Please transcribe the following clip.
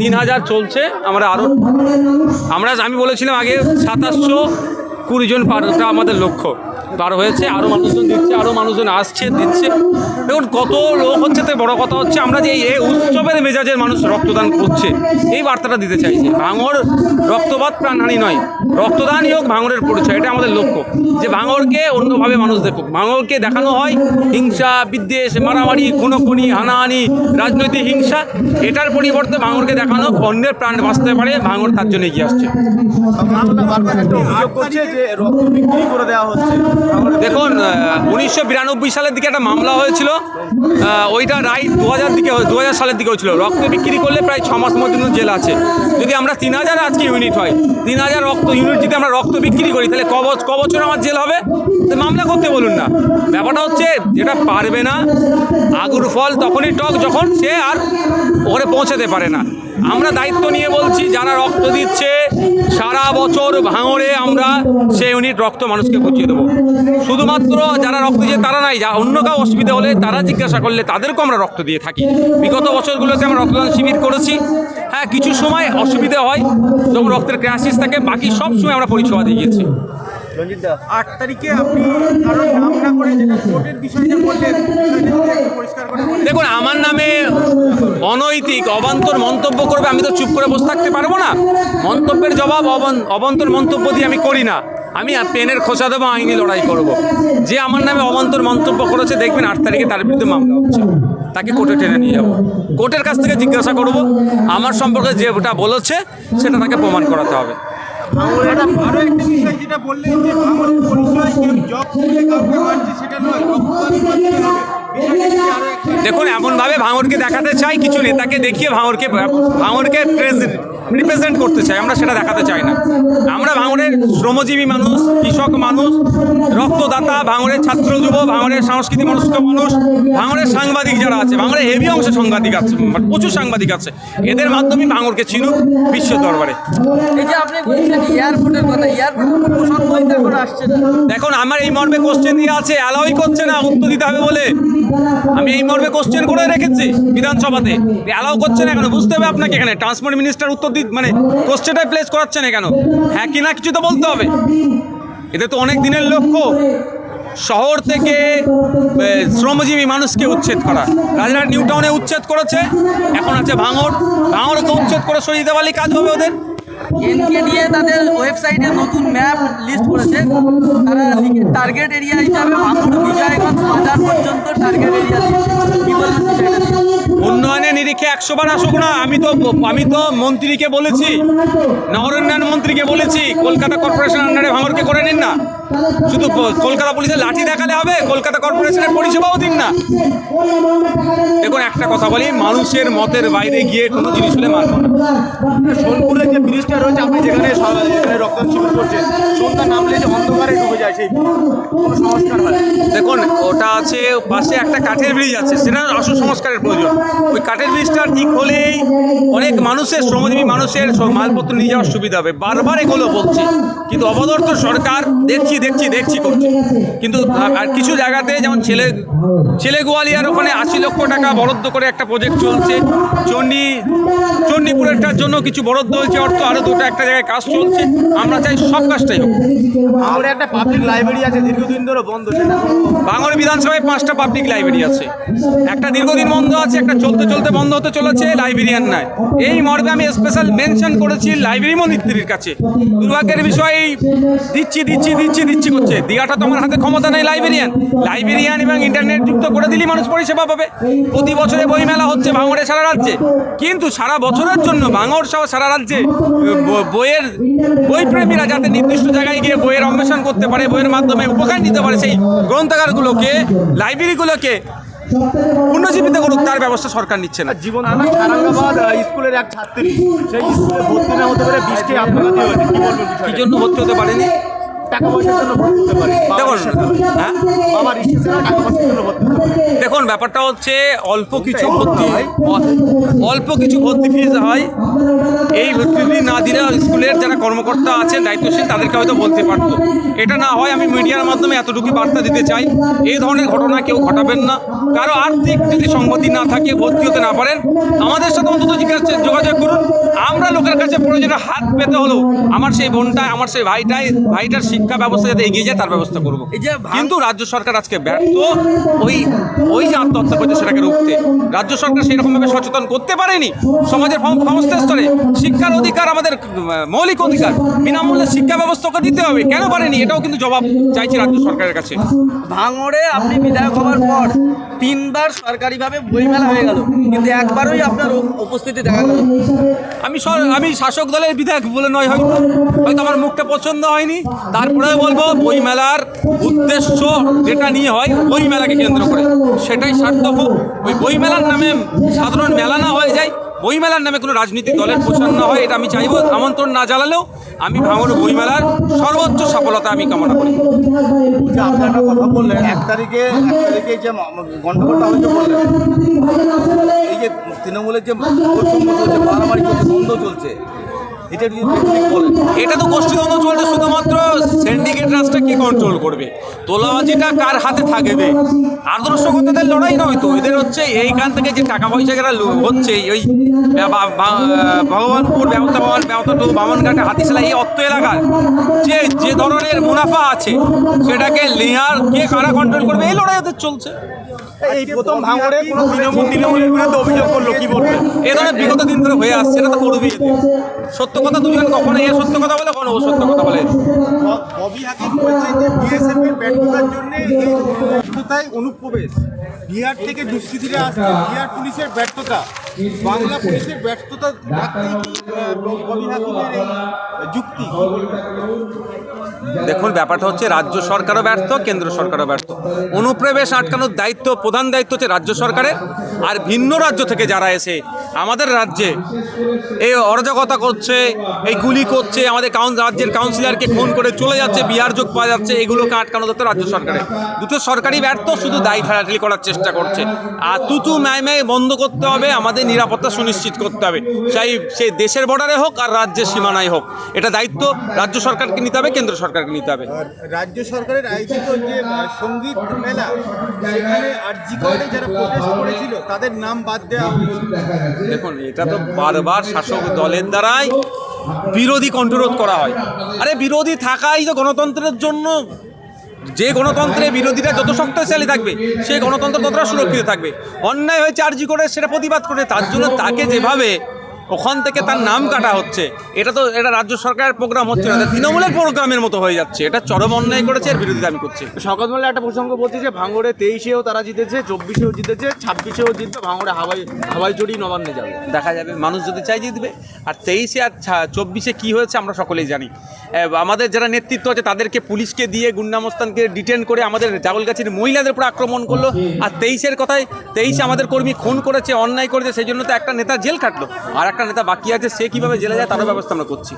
তিন হাজার চলছে, আমরা আরও আমরা আমি বলেছিলাম আগে সাতাশশো কুড়ি জন পারটা আমাদের লক্ষ্য। পার হয়েছে আরও মানুষজন দিচ্ছে আরও মানুষজন আসছে, দিচ্ছে। দেখুন, কত লোক হচ্ছে, তো বড় কথা হচ্ছে, আমরা যে এই উৎসবের মেজাজের মানুষ রক্তদান করছে, এই বার্তাটা দিতে চাইছি। ভাঙর রক্তপাত প্রাণহানি নয়, রক্তদানই হোক ভাঙরের পরিচয়, এটা আমাদের লক্ষ্য। যে ভাঙরকে অন্যভাবে মানুষ দেখুক। ভাঙরকে দেখানো হয়, হিংসা, বিদ্বেষ, মারামারি, খুনোখুনি, হানাহানি, রাজনৈতিক হিংসা, এটার পরিবর্তে ভাঙরকে দেখানো অন্যের প্রাণ বাঁচতে পারে, ভাঙর তার জন্য এগিয়ে আসছে। করে দেওয়া হচ্ছে। দেখুন উনিশশো বিরানব্বই সালের দিকে একটা মামলা হয়েছিল। ওইটা রায় দু হাজার দিকে দু হাজার সালের দিকে হয়েছিল। রক্ত বিক্রি করলে প্রায় ছ মাস মধ্যে জেল আছে। যদি আমরা তিন হাজার আজকে ইউনিট হয়, তিন হাজার রক্ত ইউনিট যদি আমরা রক্ত বিক্রি করি, তাহলে ক বছ- ক বছর আমার জেল হবে? মামলা করতে বলুন না। ব্যাপারটা হচ্ছে, যেটা পারবে না, আগুর ফল, তখনই টক, যখন সে আর ওখানে পৌঁছাতে পারে না। আমরা দায়িত্ব নিয়ে বলছি, যারা রক্ত দিচ্ছে, সারা বছর ভাঙড়ে আমরা সেই ইউনিট রক্ত মানুষকে পৌঁছে দেবো। শুধুমাত্র যারা রক্ত দিয়ে তারা নাই, যা অন্য কাউ অসুবিধা হলে তারা জিজ্ঞাসা করলে তাদেরকেও আমরা রক্ত দিয়ে থাকি। বিগত বছরগুলোতে আমরা রক্তদান শিবির করেছি। হ্যাঁ কিছু সময় অসুবিধা হয়, যখন রক্তের ক্রাইসিস থাকে, বাকি সব সময় আমরা পরিষেবা দিয়ে দা আট তারিখে আপনি কারণ নাম না করে ভোটের বিষয়টা দেখুন, আমার নামে অনৈতিক, অবান্তর মন্তব্য করবে, আমি তো চুপ করে বসে থাকতে পারব না। মন্তব্যের জবাব অবান- অবান্তর মন্তব্য দিয়ে আমি করি না। আমি পেনের খোঁচা দেবো, আইনি লড়াই করব। যে আমার নামে অবান্তর মন্তব্য করেছে, দেখবেন আট তারিখে তার বিরুদ্ধে মামলা হচ্ছে। তাকে কোর্টে টেনে নিয়ে যাব। কোর্টের কাছ থেকে জিজ্ঞাসা করব, আমার সম্পর্কে যেটা বলেছে, সেটা তাকে প্রমাণ করাতে হবে। ভাঙড়ের এমন একটা বিষয় যেটা বললেন যে ভাঙড়ের পরিচয় কেউ জব করলে কাউকে মারছে সেটা নয় রক্তদান করতে হবে বিষয়টা কি আরও একটা দেখুন এমনভাবে ভাঙড়কে দেখাতে চাই কিছু নেতাকে দেখিয়ে ভাঙরকে ভাঙরকে ভাঙড়কে রিপ্রেজেন্ট করতে চাই আমরা সেটা দেখাতে চাই না। আমরা ভাঙড়ের শ্রমজীবী মানুষ কৃষক মানুষ রক্তদাতা ভাঙড়ের ছাত্র যুব ভাঙড়ের সাংস্কৃতিক মনস্ক মানুষ ভাঙড়ের সাংবাদিক যারা আছে ভাঙড়ের হেভি অংশে সাংবাদিক আছে প্রচুর সাংবাদিক আছে। এদের মাধ্যমে ভাঙড়কে চিনুক বিশ্ব দরবারে। এই যে আপনি বলছেন এয়ারপোর্টের কথা এয়ারপোর্টের আসছে দেখুন আমার এই মর্মে কোশ্চেন দিয়ে আছে অ্যালাউই করছে না উত্তর দিতে হবে বলে। আমি এই মর্মে কোশ্চেন করে রেখেছি বিধানসভাতে। অ্যালাউ করছে না কেন? বুঝতে হবে আপনাকে এখানে। ট্রান্সপোর্ট মিনিস্টার উত্তর মানে কোশ্চেনটাই প্লেস করাচ্ছে না কেন? হ্যাঁ কি না কিছু তো বলতে হবে। এতে তো অনেক দিনের লক্ষ্য। শহর থেকে শ্রমজীবী মানুষকে উচ্ছেদ করা। রাজনাট নিউ টাউনে উচ্ছেদ করেছে। এখন আছে ভাঙড়। ভাঙড়কে উচ্ছেদ করে সরিয়ে দেওয়ারই কাজ হবে ওদের। এনকে নিয়ে তাদের ওয়েবসাইটে নতুন ম্যাপ লিস্ট করেছে। তারা টার্গেট এরিয়া হিসাবে ভাঙড়, বিজয়গঞ্জ, বাজার পর্যন্ত টার্গেট এরিয়া উন্নয়নের নিরিখে একশো বার আসুক না, আমি তো আমি তো মন্ত্রীকে বলেছি নগরোন্নয়ন মন্ত্রীকে বলেছি, কলকাতা কর্পোরেশন আন্ডারে ভাঙরকে করে নিন না। শুধু কলকাতা পুলিশের লাঠি দেখালে হবে, কলকাতা কর্পোরেশনের পরিষেবাও দিন না। দেখুন, একটা কথা বলি, মানুষের মতের বাইরে গিয়ে কোনো জিনিস হলে মানব না। সোনপুরে যে ব্রিজটা রয়েছে, আপনি যেখানে যেখানে শিবির করছেন সন্ধ্যা নামলে যে অন্ধকারে ডুবে যায় সেই সংস্কার দেখুন, ওটা আছে পাশে একটা কাঠের ব্রিজ আছে, সেটা সংস্কারের প্রয়োজন। ওই কাঠের ব্রিজটা ঠিক হলেই অনেক মানুষের, শ্রমজীবী মানুষের মালপত্র নিয়ে যাওয়ার সুবিধা হবে। বারবার এগুলো বলছি, কিন্তু অবদর্ত সরকার দেখছি দেখছি দেখছি করছে। কিন্তু আর কিছু জায়গাতে যেমন ছেলে ছেলে গোয়ালিয়ার ওখানে আশি লক্ষ টাকা বরাদ্দ করে একটা প্রজেক্ট চলছে। চণ্ডী, চণ্ডীপুরেরটার জন্য কিছু বরাদ্দ হয়েছে, অর্থ আরও দুটো একটা জায়গায় কাজ চলছে। আমরা চাই সব কাজটাই হোক। ভাঙড়ে একটা পাবলিক লাইব্রেরি আছে, দীর্ঘদিন ধরে বন্ধ বাঙর বিধানসভায় পাঁচটা পাবলিক লাইব্রেরি আছে। একটা দীর্ঘদিন বন্ধ আছে, একটা চলতে চলতে বন্ধ হতে চলেছে লাইব্রেরিয়ান নাই। এই মর্মে আমি স্পেশাল মেনশন করেছি লাইব্রেরি মন্ত্রীর কাছে। দুর্ভাগ্যের বিষয় এই দিচ্ছি দিচ্ছি দিচ্ছি দিচ্ছি করছে। দীঘাটা তোমার হাতে ক্ষমতা নেই লাইব্রেরিয়ান লাইব্রেরিয়ান এবং ইন্টারনেট যুক্ত করে দিলেই মানুষ পরিষেবা পাবে। প্রতি বছরে বইমেলা হচ্ছে ভাঙড়ে সারা রাজ্যে। কিন্তু সারা বছরের জন্য ভাঙড় সহ সারা রাজ্যে বইয়ের বইপ্রেমীরা যাতে নির্দিষ্ট জায়গায় গিয়ে বইয়ের অন্বেষণ করতে পারে, বইয়ের মাধ্যমে উপকার নিতে পারে সেই গ্রন্থাগারগুলোকে লাইব্রেরিগুলোকে পুনর্জীবিত করুক তার ব্যবস্থা সরকার নিচ্ছে না। জীবন সারাঙ্গাবাদ স্কুলের এক ছাত্রী সেই স্কুলে ভর্তি না হতে পারে বৃষ্টি আত্মঘাতী হয়েছে। কি বলবেন কি জন্য ভর্তি হতে পারেনি? দেখুন হ্যাঁ? দেখুন ব্যাপারটা হচ্ছে অল্প কিছু ভর্তি অ- অল্প কিছু ভর্তি ফিজ হয়। এই ভর্তি না দিলে স্কুলের যারা কর্মকর্তা আছেন দায়িত্বশীল তাদেরকে হয়তো বলতে পারতো। এটা না হয় আমি মিডিয়ার মাধ্যমে এতটুকু বার্তা দিতে চাই। এই ধরনের ঘটনা কেউ ঘটাবেন না। কারও আর্থিক যদি সংগতি না থাকে ভর্তি হতে না পারেন আমাদের সাথে অন্তত জিজ্ঞাসা যোগাযোগ করুন। আমরা লোকের কাছে প্রয়োজনে হাত পেতে হলো আমার সেই বোনটা আমার সেই ভাইটাই ভাইটার শিক্ষা ব্যবস্থা যাতে এগিয়ে যায় তার ব্যবস্থা করব। এই যে ভাঙ- কিন্তু রাজ্য সরকার আজকে ব্যর্থ। ওই ওই যে আত্মহত্যা করছে সেটাকে রুখতে। রাজ্য সরকার সেরকমভাবে সচেতন করতে পারেনি। সমাজের সম- সমস্ত স্তরে শিক্ষার অধিকার আমাদের মৌলিক অধিকার। বিনামূল্যে শিক্ষা ব্যবস্থাকে দিতে হবে। কেন পারেনি? এটাও কিন্তু জবাব চাইছি রাজ্য সরকারের কাছে। ভাঙড়ে আপনি বিধায়ক হওয়ার পর তিনবার সরকারিভাবে বইমেলা হয়ে গেল। কিন্তু একবারই আপনার উপস্থিতি দেখা গেল। আমি আমি শাসক দলের বিধায়ক বলে নয় হয়তো। হয়তো আমার মুখটা পছন্দ হয়নি। তারপরে বলব বইমেলার উদ্দেশ্য যেটা নিয়ে হয় বইমেলাকে কেন্দ্র করে। সেটাই সার্থক হোক। ওই বইমেলার নামে সাধারণ মেলা না হয়ে যায় বইমেলার নামে কোনো রাজনৈতিক দলের প্রচার না হয়, এটা আমি চাইব। আমন্ত্রণ না জ্বালালেও আমি ভাঙড় বইমেলার সর্বোচ্চ সফলতা আমি কামনা করি। একটা কথা এক তারিখে এক তারিখে যে গণ্ডগোলটা হয়েছে এই যে তৃণমূলের যে মারামারি চলছে দ্বন্দ্ব চলছে এটা এটা তো গোষ্ঠীদ্বন্দ্ব চলছে শুধুমাত্র সিন্ডিকেট রাজটা কি কন্ট্রোল করবে? তোলাবাজিটা কার হাতে থাকবে আদর্শগতদের লড়াই নয় তো, এদের হচ্ছে এইখান থেকে যে টাকা পয়সা যারা হচ্ছে, ওই ভগবানপুর ব্যবস্থা ভবন ব্যবস্থা টু, বামনঘাটে হাতিশালা, এই অর্থ এলাকার যে যে ধরনের মুনাফা আছে, সেটাকে লেহার কে কারা কন্ট্রোল করবে? এই লড়াই ওদের চলছে। এই প্রথম ভাঙড়ে কোনো তৃণমূল তৃণমূলের বিরুদ্ধে অভিযোগ করল কি বলবেন এ ধরনের বিগত দিন ধরে হয়ে আসছে এটা তো করবি সত্য কথা দুজন কখনো এ সত্য কথা বলে কখনো ও সত্য কথা বলে। ববি হাকিম বলছে যে বিএসএফ এর ব্যর্থতার জন্য এই ব্যর্থতায় অনুপ্রবেশ। বিহার থেকে দুষ্কৃতীরা আসছে বিহার পুলিশের ব্যর্থতা। বাংলা পুলিশের ব্যর্থতা যুক্তি। দেখুন, ব্যাপারটা হচ্ছে রাজ্য সরকারও ব্যর্থ, কেন্দ্র সরকারও ব্যর্থ। অনুপ্রবেশ আটকানোর দায়িত্ব, প্রধান দায়িত্ব হচ্ছে রাজ্য সরকারের, আর ভিন্ন রাজ্য থেকে যারা এসে আমাদের রাজ্যে এই অরাজকতা করছে, এই গুলি করছে, আমাদের রাজ্যের কাউন্সিলরকে খুন করে চলে যাচ্ছে, বিহার যোগ পাওয়া যাচ্ছে, এগুলোকে আটকানো দরকার রাজ্য সরকারের। দুটো সরকারই ব্যর্থ, শুধু দায়ী ঠেলাঠেলি করার চেষ্টা করছে। আর তুতু ম্যায় ম্যায় বন্ধ করতে হবে, আমাদের নিরাপত্তা সুনিশ্চিত করতে হবে। সেই সে দেশের বর্ডারে হোক আর রাজ্যের সীমানায় হোক। এটা দায়িত্ব রাজ্য সরকারকে নিতে হবে কেন্দ্র সরকারকে নিতে হবে। রাজ্য সরকারের আয়োজিত যে সংগীত মেলা সেখানে আরজি কার্ডে যারা প্রোটেস্ট করেছিল তাদের নাম বাদ দেওয়া দেখুন এটা তো বারবার শাসক দলের দ্বারাই বিরোধী কণ্ঠরোধ করা হয়। আরে বিরোধী থাকাই তো গণতন্ত্রের জন্য যে গণতন্ত্রের বিরোধীরা যত শক্তিশালী থাকবে সেই গণতন্ত্র ততটা সুরক্ষিত থাকবে। অন্যায় হয়েছে আর্জি করে, সেটা প্রতিবাদ করে, তার জন্য তাকে যেভাবে ওখান থেকে তার নাম কাটা হচ্ছে। এটা তো এটা রাজ্য সরকারের প্রোগ্রাম হচ্ছে না। তৃণমূলের প্রোগ্রামের মতো হয়ে যাচ্ছে। এটা চরম অন্যায় করেছে এর বিরোধিতা আমি করছি। শকত মোল্লা একটা প্রসঙ্গ বলছে যে ভাঙড়ে তেইশেও তারা জিতেছে চব্বিশেও জিতেছে ছাব্বিশেও জিতবে ভাঙড়ে হাওয়াই হাওয়াই চড়ি নবান্নে যাবে। দেখা যাবে মানুষ যদি চাই জিতবে। আর তেইশে আর চব্বিশে কী হয়েছে আমরা সকলেই জানি। আমাদের যারা নেতৃত্ব আছে তাদেরকে পুলিশকে দিয়ে গুন্ডামস্তানকে ডিটেন করে আমাদের জাগলগাছির মহিলাদের উপর আক্রমণ করল। আর তেইশের কথায় তেইশে আমাদের কর্মী খুন করেছে অন্যায় করেছে সেই জন্য তো একটা নেতা জেল কাটলো আর একটা নেতা বাকি আছে সে কীভাবে জেলে যায় তারও ব্যবস্থা আমরা করছি।